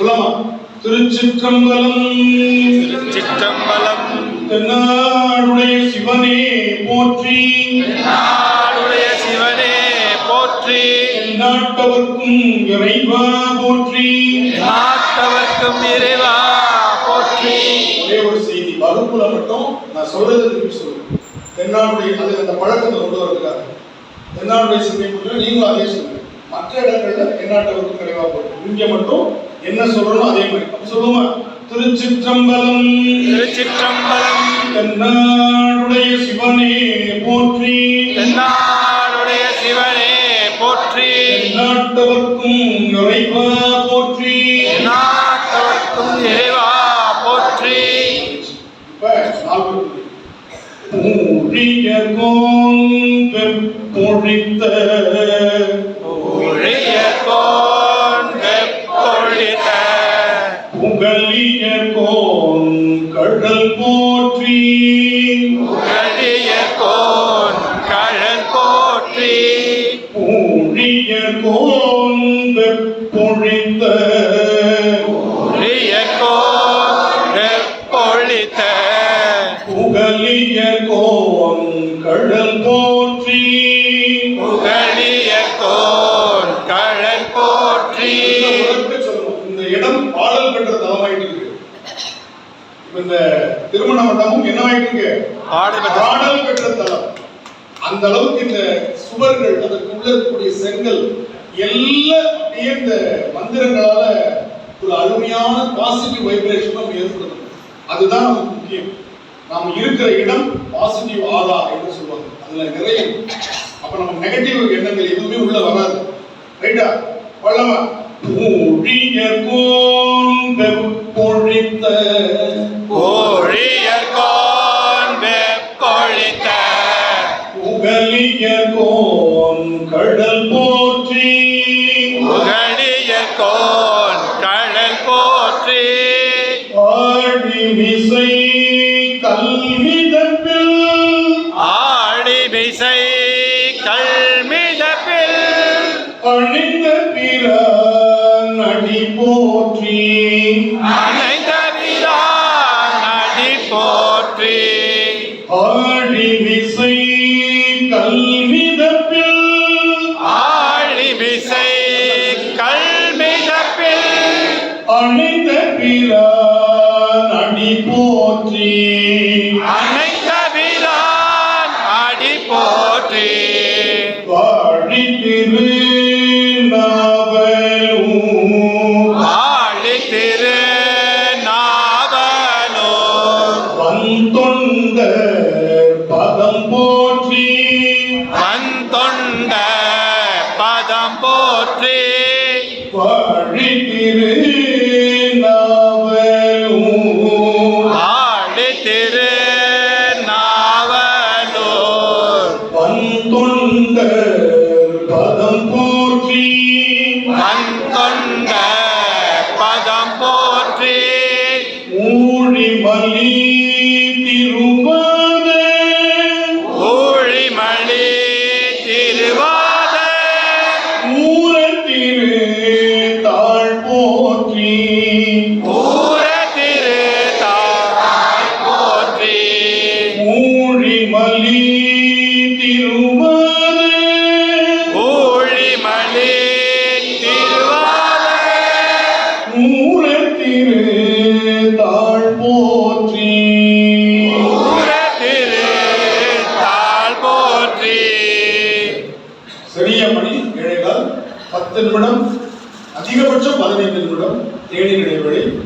சொல்லமா திருச்சிற்றம்பலம். சிற்றம்பலம் தென்னாடுடைய சிவனே போற்றி. நாடுடைய சிவனே போற்றி. நாட்டவர்க்கும் இறைவா போற்றி. நாட்டவர்க்கும் இறைவா போற்றி. ஒரே ஒரு செய்தி வகுப்புல மட்டும் நான் சொல்றதை திருப்பி சொல்லுவேன் தென்னாடுடைய அது அந்த பழக்கத்தை கொண்டு வரதுக்காக. தென்னாடுடைய சிவனை மட்டும் நீங்களும் அதே சொல்லுங்க. மற்ற இடங்கள்ல எந்நாட்டவர்க்கும் இறைவா போற்றி. இங்க மட்டும் என்ன சொல்லணும் அதே மாதிரி சொல்லுமா திருச்சிற்றம்பலம். திருச்சிற்றம்பலம். தென்னாடுடைய சிவனே போற்றி. தென்னாடுடைய சிவனே போற்றி. நாட்டவர்க்கும் இறைவா போற்றி. நாட்டவர்க்கும் இறைவா போற்றி. ஊழிய கோன் பொழித்த. ஊழிய கடல் போற்றி. உகழிய கோன் கழல் போற்றி. ஊழிய கோன் பொழித்த. ஊழிய கோன் வெப்பொழித்த புகழிய கோன் கடல் போற்றி. உகழிய கோன் கழல் போற்றி. இந்த இடம் பாடல் பெற்ற தலமாயிட்டு இருக்கு இப்ப இந்த திருமண மண்டபம் என்னவாயிட்டு பாடல் பெற்ற தலம். அந்த அளவுக்கு இந்த சுவர்கள் அதற்கு உள்ள இருக்கக்கூடிய செங்கல் எல்லாம் அப்படியே இந்த மந்திரங்களால ஒரு அருமையான பாசிட்டிவ் வைப்ரேஷன் நம்ம ஏற்படுத்தணும் அதுதான் நமக்கு முக்கியம். நாம இருக்கிற இடம் பாசிட்டிவ் ஆதா என்று சொல்லுவாங்க. அதுல நிறைய. அப்ப நம்ம நெகட்டிவ் எண்ணங்கள் எதுவுமே உள்ள வராது. ரைட்டா வல்லமா ஊழிய கோந்த பொழித்த உகலிய கோன் கடல் போற்றி. உகழிய கோன் கழல் போற்றி. ஆடி விசை கல்விதப்பில். ஆடி விசை கல்மிதப்பில் அணிந்த பிற நடி போற்றி. அணைந்த வீரான் அடி போற்றி. ஆடி விசை போற்றி. அணைந்த வீரான் அடி போற்றி. வாழி திரு ஆழி திரு நாவலோ வந்தொண்ட பதம் போற்றி. வந்தொண்ட பதம் போற்றி. வாழி திரு வந்தொண்ட பதம் போற்றி. ஊழிமலி திருவாத. ஊழிமணி திருவாத. ஊரத்திரு தாழ் போற்றி. போற்றி. ஊழிமலி திருவாத. பத்து நிமிடம் அதிகபட்சம் பதினைந்து நிமிடம் தேநீர் இடைவெளி.